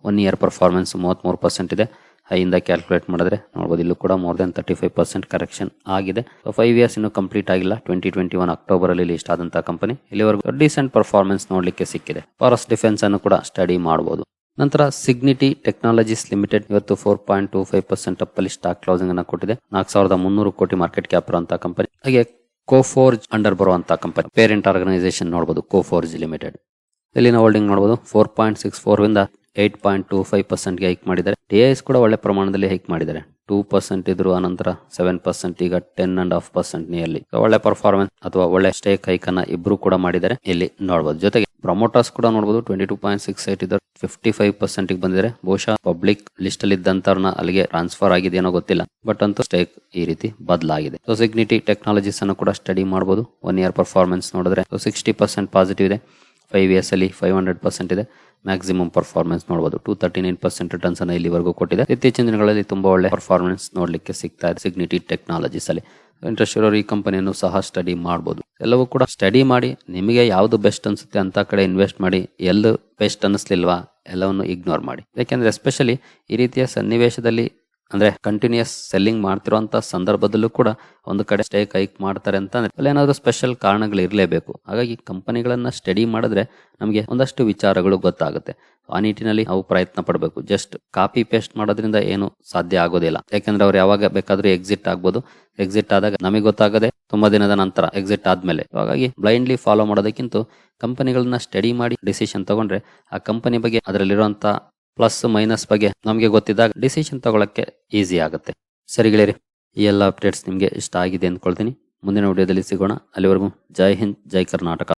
ಒನ್ ಇಯರ್ ಪರ್ಫಾರ್ಮೆನ್ಸ್ ಮೂವತ್ತ್ಮೂರು ಪರ್ಸೆಂಟ್ ಇದೆ. ಹೈಯಿಂದ ಕ್ಯಾಲ್ಕುಲೇಟ್ ಮಾಡಿದ್ರೆ ನೋಡಬಹುದು ಇಲ್ಲೂ ಕೂಡ more than thirty five percent correction ಆಗಿದೆ ಫೈವ್ ಇಯರ್ಸ್ ಇನ್ನು ಕಂಪ್ಲೀಟ್ ಆಗಿಲ್ಲ. ಟ್ವೆಂಟಿ ಟ್ವೆಂಟಿ ಒನ್ ಅಕ್ಟೋಬರ್ ಅಲ್ಲಿ ಲಿಸ್ಟ್ ಆದಂತಹ ಕಂಪನಿ ಇಲ್ಲಿವರೆಗೂ ಡಿಸೆಂಟ್ ಪರ್ಫಾರ್ಮೆನ್ಸ್ ನೋಡ್ಲಿಕ್ಕೆ ಸಿಕ್ಕಿದೆ. ಫಾರೆಸ್ಟ್ ಡಿಫೆನ್ಸ್ ಅನ್ನು ಕೂಡ ಸ್ಟಡಿ ಮಾಡಬಹುದು ನಂತರ ಸಿಗ್ನಿಟಿ ಟೆಕ್ನಾಲಜೀಸ್ ಲಿಮಿಟೆಡ್ ಇವತ್ತು four point two five percent up ಅಲ್ಲಿ ಸ್ಟಾಕ್ ಕ್ಲೋಸಿಂಗ್ ಅನ್ನು ಕೊಟ್ಟಿದೆ. ನಾಲ್ಕು ಸಾವಿರದ ಮುನ್ನೂರು ಕೋಟಿ ಮಾರ್ಕೆಟ್ ಕ್ಯಾಪ್ ಇರುವಂತಹ ಕಂಪನಿ ಹಾಗೆ ಕೋಫೋರ್ಜ್ ಅಂಡರ್ ಬರುವಂತಹ ಕಂಪನಿ ಪೇರೆಂಟ್ ಆರ್ಗನೈಸೇಷನ್ ನೋಡಬಹುದು ಕೋಫೋರ್ಜ್ ಲಿಮಿಟೆಡ್ ಇಲ್ಲಿನ ಹೋಲ್ಡಿಂಗ್ ನೋಡಬಹುದು ಫೋರ್ ಪಾಯಿಂಟ್ ಸಿಕ್ಸ್ ಫೋರ್ ಇಂದ ಏಟ್ ಪಾಯಿಂಟ್ ಟೂ ಫೈವ್ ಪರ್ಸೆಂಟ್ಗೆ ಹೈಕ್ ಮಾಡಿದ್ದಾರೆ. ಡಿಎಸ್ ಕೂಡ ಒಳ್ಳೆ ಪ್ರಮಾಣದಲ್ಲಿ ಹೈಕ್ ಮಾಡಿದ್ದಾರೆ. ಟೂ ಪರ್ಸೆಂಟ್ ಇದ್ರು ಆನಂತರ ಸೆವೆನ್ ಪರ್ಸೆಂಟ್ ಈಗ ten and half percent nearly ಒಳ್ಳೆ ಪರ್ಫಾರ್ಮೆನ್ಸ್ ಅಥವಾ ಒಳ್ಳೆ ಸ್ಟೇಕ್ ಹೈಕ್ ಅನ್ನ ಇಬ್ರು ಕೂಡ ಮಾಡಿದ್ದಾರೆ. ಇಲ್ಲಿ ನೋಡಬಹುದು ಜೊತೆಗೆ ಪ್ರಮೋಟರ್ಸ್ ಕೂಡ ನೋಡಬಹುದು twenty two point six eight ಇದ್ದಾರೆ ಫಿಫ್ಟಿ ಫೈವ್ ಪರ್ಸೆಂಟ್ ಬಂದಿದ್ದಾರೆ. ಬಹುಶಃ ಪಬ್ಲಿಕ್ ಲಿಸ್ಟ್ ಅಲ್ಲಿ ಇದ್ದಂತವ್ರನ್ನ ಅಲ್ಲಿಗೆ ಟ್ರಾನ್ಸ್ಫರ್ ಆಗಿದೆ ಏನೋ ಗೊತ್ತಿಲ್ಲ. ಬಟ್ ಅಂತೂ ಸ್ಟೇಕ್ ಈ ರೀತಿ ಬದಲಾಗಿದೆ. ಸೊ ಸಿಗ್ನಿಟಿ ಟೆಕ್ನಾಲಜೀಸ್ ಅನ್ನು ಕೂಡ ಸ್ಟಡಿ ಮಾಡಬಹುದು ಒನ್ ಇಯರ್ ಪರ್ಫಾರ್ಮೆನ್ಸ್ ನೋಡಿದ್ರೆ. ಸಿಕ್ಸ್ಟಿ ಪರ್ಸೆಂಟ್ ಪಾಸಿಟಿವ್ ಇದೆ. ಫೈವ್ ಇಯರ್ಸ್ ಅಲ್ಲಿ ಫೈವ್ ಹಂಡ್ರೆಡ್ ಪರ್ಸೆಂಟ್ ಇದೆ. ಮ್ಯಾಕ್ಸಿಮಮ್ ಪರ್ಫಾರ್ಮೆನ್ಸ್ ನೋಡಬಹುದು two thirty nine percent returns ಅನ್ನು ಇಲ್ಲಿವರೆಗೂ ಕೊಟ್ಟಿದೆ. ಇತ್ತೀಚಿನ ದಿನಗಳಲ್ಲಿ ತುಂಬಾ ಒಳ್ಳೆ ಪರ್ಫಾರ್ಮೆನ್ಸ್ ನೋಡಲಿಕ್ಕೆ ಸಿಗ್ತಾ ಇದೆ ಸಿಗ್ನಿಟಿ ಟೆಕ್ನಾಲಜೀಸ್ ಅಲ್ಲಿ. ಇಂಟ್ರೆಸ್ಟ್ ಇರೋರು ಈ ಕಂಪನಿಯನ್ನು ಸಹ ಸ್ಟಡಿ ಮಾಡಬಹುದು ಎಲ್ಲವೂ ಕೂಡ ಸ್ಟಡಿ ಮಾಡಿ, ನಿಮಗೆ ಯಾವುದು ಬೆಸ್ಟ್ ಅನ್ಸುತ್ತೆ ಅಂತ ಕಡೆ ಇನ್ವೆಸ್ಟ್ ಮಾಡಿ ಎಲ್ಲೂ ಬೆಸ್ಟ್ ಅನ್ನಿಸ್ಲಿಲ್ವಾ, ಎಲ್ಲವನ್ನು ಇಗ್ನೋರ್ ಮಾಡಿ. ಯಾಕೆಂದ್ರೆ ಎಸ್ಪೆಷಲಿ ಈ ರೀತಿಯ ಸನ್ನಿವೇಶದಲ್ಲಿ ಅಂದ್ರೆ ಕಂಟಿನ್ಯೂಸ್ ಸೆಲ್ಲಿಂಗ್ ಮಾಡ್ತಿರುವಂತ ಸಂದರ್ಭದಲ್ಲೂ ಕೂಡ ಒಂದು ಕಡೆ ಸ್ಟೇಕ್ ಹೈಕ್ ಮಾಡ್ತಾರೆ ಅಂತ ಅಂದ್ರೆ ಏನಾದ್ರು ಸ್ಪೆಷಲ್ ಕಾರಣಗಳು ಇರಲೇಬೇಕು. ಹಾಗಾಗಿ ಕಂಪನಿಗಳನ್ನ ಸ್ಟಡಿ ಮಾಡಿದ್ರೆ ನಮಗೆ ಒಂದಷ್ಟು ವಿಚಾರಗಳು ಗೊತ್ತಾಗುತ್ತೆ. ಆ ನಿಟ್ಟಿನಲ್ಲಿ ನಾವು ಪ್ರಯತ್ನ ಪಡಬೇಕು. ಜಸ್ಟ್ ಕಾಪಿ ಪೇಸ್ಟ್ ಮಾಡೋದ್ರಿಂದ ಏನು ಸಾಧ್ಯ ಆಗೋದಿಲ್ಲ. ಯಾಕಂದ್ರೆ ಅವ್ರು ಯಾವಾಗ ಬೇಕಾದ್ರೂ ಎಕ್ಸಿಟ್ ಆಗ್ಬೋದು. ಎಕ್ಸಿಟ್ ಆದಾಗ ನಮಗೆ ಗೊತ್ತಾಗದೆ ತುಂಬಾ ದಿನದ ನಂತರ ಎಕ್ಸಿಟ್ ಆದ್ಮೇಲೆ. ಹಾಗಾಗಿ ಬ್ಲೈಂಡ್ಲಿ ಫಾಲೋ ಮಾಡೋದಕ್ಕಿಂತ ಕಂಪನಿಗಳನ್ನ ಸ್ಟಡಿ ಮಾಡಿ ಡಿಸಿಷನ್ ತಗೊಂಡ್ರೆ ಆ ಕಂಪನಿ ಬಗ್ಗೆ ಅದರಲ್ಲಿರುವಂತ ಪ್ಲಸ್ ಮೈನಸ್ ಬಗ್ಗೆ ನಮಗೆ ಗೊತ್ತಿದ್ದಾಗ ಡಿಸಿಷನ್ ತಗೊಳಕ್ಕೆ ಈಸಿ ಆಗುತ್ತೆ. ಸರಿ ಗೆಳೆಯರಿ, ಈ ಎಲ್ಲ ಅಪ್ಡೇಟ್ಸ್ ನಿಮಗೆ ಇಷ್ಟ ಆಗಿದೆ ಅಂದ್ಕೊಳ್ತೀನಿ. ಮುಂದಿನ ವಿಡಿಯೋದಲ್ಲಿ ಸಿಗೋಣ. ಅಲ್ಲಿವರೆಗೂ ಜೈ ಹಿಂದ್, ಜೈ ಕರ್ನಾಟಕ.